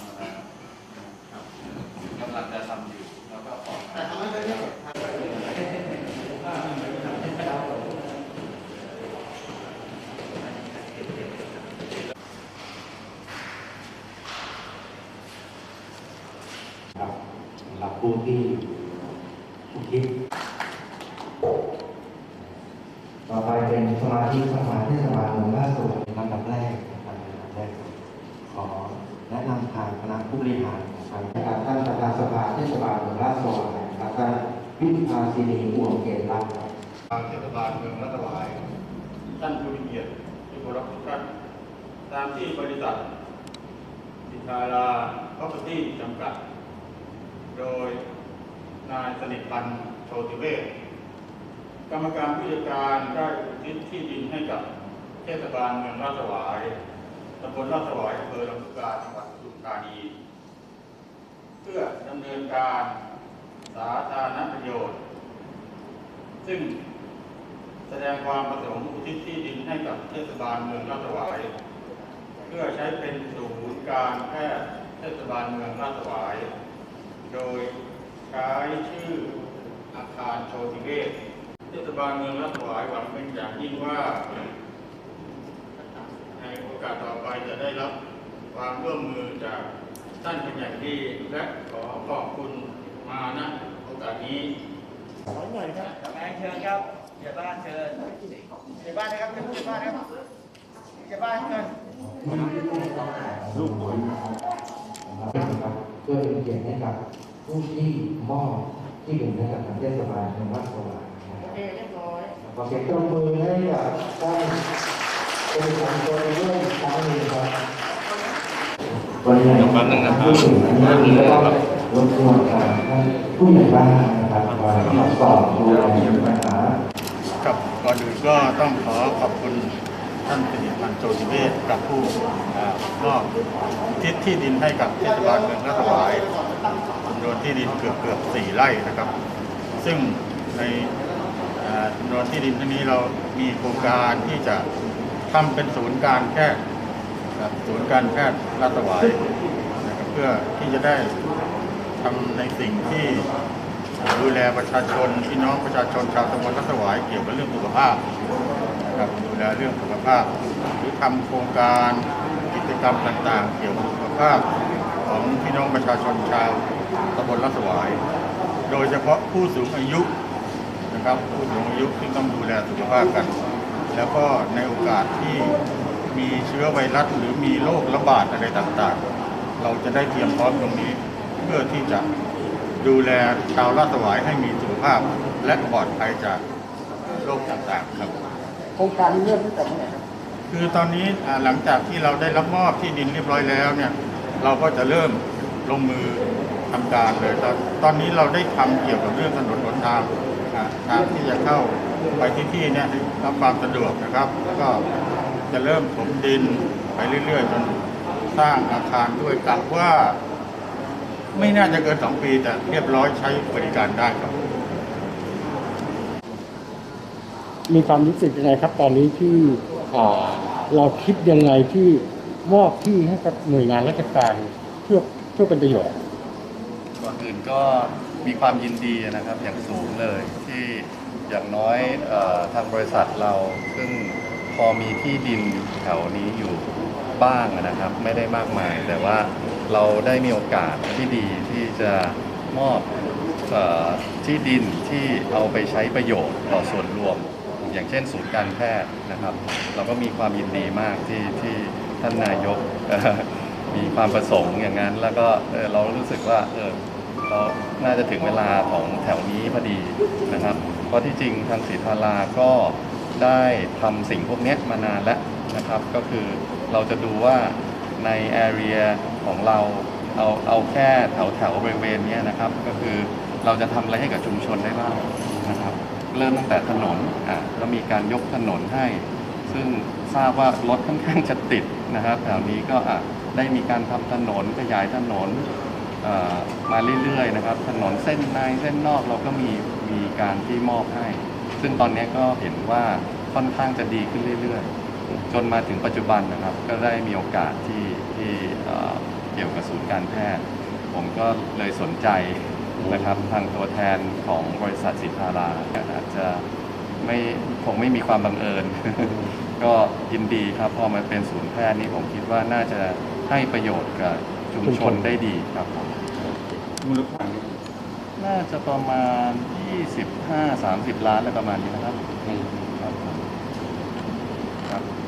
ำมาแล้วนะครับกำลังจะทำอยู่ แล้วก็ออกมาแต่ทำไม่ได้ไม่เสร็จครับครับสำหรับผู้ที่ผู้คิดต่อไปเป็นสมาชิส ทางคณะผู้บริหารนะครับนะครับท่านประธานสภาเทศบาลเมืองล่าสุดนะครับท่านวิภาสินีอ่วงเกตรัตน์รับทางเทศบาลเมืองรัตนวายท่านผู้มีเกียรติที่เคารพทุกท่านตามที่บริษัทสินคาราพ r o p e r t y จำกัด โดยนายสนิทพันธ์โชติเวศกรรมการผู้จัดการได้อุทิศที่ดินให้กับเทศบาลเมืองราชสวายตำบลราชสวายอำเภอลำพูกาจังหวัด ธานี เพื่อดำเนินการสาธารณประโยชน์ ซึ่งแสดงความประสงค์อุทิศที่ดินให้กับเทศบาลเมืองราชวาย เพื่อใช้เป็นศูนย์การแพทย์เทศบาลเมืองราชวาย โดยใช้ชื่ออาคารโชติเวศเทศบาลเมืองราชวายหวังเป็นอย่างยิ่งว่าในโอกาสต่อไปจะได้รับ ความร่วมมือจากท่านเป็นอย่างดีและขอขอบคุณมาณโอกาสนี้ขอหน่อยครับแม่เชิญครับเดี๋ยวบ้านเชิญเดี๋ยวบ้านนะครับเดี๋ยวพูดบ้านนะครับเดี๋ยวบ้านเชิญลูกหลนะครับเพื่อเป็นเกียรติให้กับผู้ที่มอบที่ดินให้กับทางเทศบาลเมืองล่าสุดนะคโอรับเคเรียบร้อยขอเสียงปรบมือให้กับท่านเป็นคนตัวด้วยอีกครั้งหนึ่งครับ วันนี้ผู้สูงอายุแล้วก็รบกวนทางท่านผู้ใหญ่บ้านนะครับมาตรวจสอบดูแลปัญหาครับก่อนอื่นก็ต้องขอขอบคุณท่านสิริพันธ์โจติเวศกับผู้มอบทิศที่ดินให้กับเทศบาลเมืองนาถวายจำนวนที่ดินเกือบเกือบสี่ไร่นะครับ ซึ่งในจำนวนที่ดินที่นี้เรามีโครงการที่จะทำเป็นศูนย์การแครับ ศูนย์การแพทย์ราชสวายนะครับเพื่อที่จะได้ทำในสิ่งที่ดูแลประชาชนพี่น้องประชาชนชาวตำบลรัศวายเกี่ยวกับเรื่องสุขภาพนะครับดูแลเรื่องสุขภาพ หรือทำโครงการกิจกรรมต่างๆ เกี่ยวกับสุขภาพของพี่น้องประชาชนชาวตำบลรัศวาย โดยเฉพาะผู้สูงอายุนะครับผู้สูงอายุที่ต้องดูแลสุขภาพกัน แล้วก็ในโอกาสที่ มีเชื้อไวรัสหรือมีโรคระบาดอะไรต่างๆ เราจะได้เตรียมพร้อมตรงนี้ เพื่อที่จะดูแลชาวราษฎร์สวายให้มีสุขภาพและปลอดภัยจากโรคต่างๆครับโครงการนี้เริ่มตั้งแต่เมื่อไหร่ครับคือตอนนี้อ่าหลังจากที่เราได้รับมอบที่ดินเรียบร้อยแล้วเนี่ยเราก็จะเริ่มลงมือทำการเลยตอนตอนนี้เราได้ทำเกี่ยวกับเรื่องถนนหนทางอ่าทางที่จะเข้าไปที่ที่เนี่ยให้รับความสะดวกนะครับ แล้วก็ จะเริ่มถมดินไปเรื่อยๆจนสร้างอาคารด้วยกะว่า ไม่น่าจะเกินสองปีแต่เรียบร้อยใช้บริการได้ครับ มีความรู้สึกยังไงครับ ตอนนี้ที่เอ่อเราคิดยังไงที่มอบที่ให้กับหน่วยงานราชการเพื่อเพื่อเป็นประโยชน์ ก่อนอื่นก็มีความยินดีนะครับอย่างสูงเลยที่อย่างน้อยเออทางบริษัทเราซึ่ง พอมีที่ดินแถวนี้อยู่บ้างนะครับ ไม่ได้มากมาย แต่ว่าเราได้มีโอกาสที่ดีที่จะมอบอที่ดินที่เอาไปใช้ประโยชน์ต่อส่วนรวม อย่างเช่นศูนย์การแพทย์นะครับ เราก็มีความยินดีมากที่ที่ท่านนายกมีความประสงค์อย่างนั้น แล้วก็เอ่อเรารู้สึกว่าเออเราน่าจะถึงเวลาของแถวนี้พอดีนะครับ เพราะที่จริงทางศรีธาราก็ ได้ทำสิ่งพวกนี้มานานแล้วนะครับ ก็คือเราจะดูว่าในแอเรียของเราเอาเอาแค่แถวแถวบริเวณนี้นะครับ ก็คือเราจะทำอะไรให้กับชุมชนได้บ้างนะครับ เริ่มตั้งแต่ถนนอะแล้วมีการยกถนนให้ ซึ่งทราบว่ารถค่อนข้างจะติดนะครับแถวนี้ก็อะได้มีการทำถนนขยายถนนอ่อมาเรื่อยๆนะครับ ถนนเส้นในเส้นนอกเราก็มีมีการที่มอบให้ ซึ่งตอนนี้ก็เห็นว่าค่อนข้างจะดีขึ้นเรื่อยๆ จนมาถึงปัจจุบันนะครับ ก็ได้มีโอกาสที่ที่เอ่อเกี่ยวกับศูนย์การแพทย์ ผมก็เลยสนใจนะครับทางตัวแทนของบริษัทสินพาราอาจจะไม่คงไม่มีความบังเอิญ ก็ยินดีครับพอมาเป็นศูนย์แพทย์นี่ผมคิดว่าน่าจะให้ประโยชน์กับชุมชนได้ดีครับผมมูลค่า น่าจะประมาณ 25-30 ล้านอะไรประมาณนี้นะครับอืมครับผมครับ